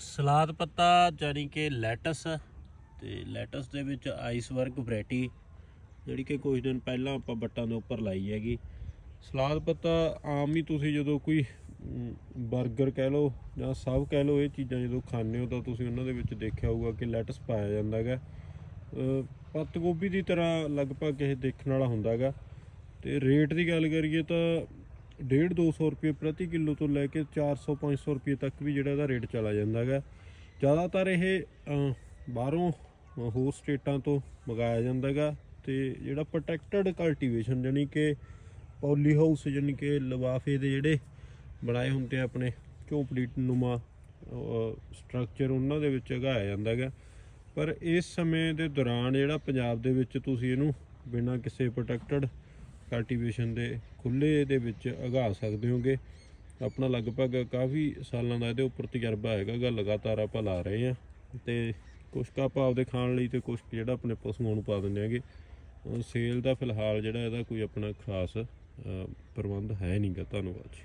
Salad ਪੱਤਾ ਜਾਨੀ ਕਿ ਲੈਟਸ ਤੇ ਲੈਟਸ ਦੇ ਵਿੱਚ ਆਈਸ ਵਰਗ ਵੈਰਾਈਟੀ, ਜਿਹੜੀ ਕਿ ਕੁਝ ਦਿਨ ਪਹਿਲਾਂ ਆਪਾਂ ਬੱਟਾਂ ਦੇ ਉੱਪਰ ਲਾਈ ਹੈਗੀ। ਸਲਾਦ ਪੱਤਾ ਆਮ ਹੀ ਤੁਸੀਂ ਜਦੋਂ ਕੋਈ 버ਗਰ ਕਹਿ ਲਓ ਜਾਂ ਸਭ ਕਹਿ ਲਓ, ਇਹ ਚੀਜ਼ਾਂ ਜਦੋਂ ਖਾਂਦੇ ਹੋ ਤਾਂ ਤੁਸੀਂ ਉਹਨਾਂ ਦੇ ਵਿੱਚ ਦੇਖਿਆ ਹੋਊਗਾ ਕਿ ਲੈਟਸ ਪਾਇਆ ਜਾਂਦਾ ਹੈਗਾ। ਪੱਤ ਗੋਭੀ ਦੀ ਤਰ੍ਹਾਂ ਲਗਭਗ ਇਹ ਦੇਖਣ ਵਾਲਾ ਹੁੰਦਾ ਹੈਗਾ। ਤੇ ਰੇਟ ਦੀ ਗੱਲ ਕਰੀਏ ਤਾਂ 1.5 200 ਰੁਪਏ ਪ੍ਰਤੀ ਕਿਲੋ ਤੋਂ ਲੈ ਕੇ 400 500 ਰੁਪਏ ਤੱਕ ਵੀ ਜਿਹੜਾ ਇਹਦਾ ਰੇਟ ਚਲਾ ਜਾਂਦਾ ਹੈਗਾ। ਜ਼ਿਆਦਾਤਰ ਇਹ ਬਾਹਰੋਂ ਹੋਰ ਸਟੇਟਾਂ ਤੋਂ ਮੰਗਾਇਆ ਜਾਂਦਾ ਹੈਗਾ ਤੇ ਜਿਹੜਾ ਪ੍ਰੋਟੈਕਟਡ ਕਲਟੀਵੇਸ਼ਨ ਜਾਨੀ ਕਿ ਪੌਲੀ ਹਾਊਸ ਜਾਨੀ ਕਿ ਲਿਫਾਫੇ ਦੇ ਜਿਹੜੇ ਬਣਾਏ ਹੁੰਦੇ ਆ ਆਪਣੇ ਝੋਪੜੀ, ਨੁਮਾ ਸਟਰਕਚਰ ਉਹਨਾਂ ਦੇ ਵਿੱਚ ਉਗਾਇਆ ਜਾਂਦਾ ਹੈਗਾ। ਪਰ ਇਸ ਸਮੇਂ ਦੇ ਦੌਰਾਨ ਜਿਹੜਾ ਪੰਜਾਬ ਦੇ ਵਿੱਚ ਤੁਸੀਂ ਇਹਨੂੰ ਬਿਨਾਂ ਕਿਸੇ ਪ੍ਰੋਟੈਕਟਡ ਕਲਟੀਵੇਸ਼ਨ ਦੇ ਖੁੱਲੇ ਦੇ ਵਿੱਚ ਉਗਾ ਸਕਦੇ ਹੋਗੇ। ਆਪਣਾ ਲਗਭਗ ਕਾਫੀ ਸਾਲਾਂ ਦਾ ਇਹਦੇ ਉੱਪਰ ਤਜਰਬਾ ਹੈਗਾ ਗਾ, ਲਗਾਤਾਰ ਆਪਾਂ ਲਾ ਰਹੇ ਆ ਤੇ ਕੁਛ ਕੁ ਆਪਾਂ ਆਪਦੇ ਖਾਣ ਲਈ ਤੇ ਕੁਛ ਜਿਹੜਾ ਆਪਣੇ ਪਸ਼ੂਆਂ ਨੂੰ ਪਾ ਦਿੰਦੇ ਹੈਗੇ। ਸੇਲ ਦਾ ਫਿਲਹਾਲ ਜਿਹੜਾ ਇਹਦਾ ਕੋਈ ਆਪਣਾ ਖਾਸ ਪ੍ਰਬੰਧ ਹੈ ਨਹੀਂਗਾ ਧੰਨਵਾਦ ਜੀ।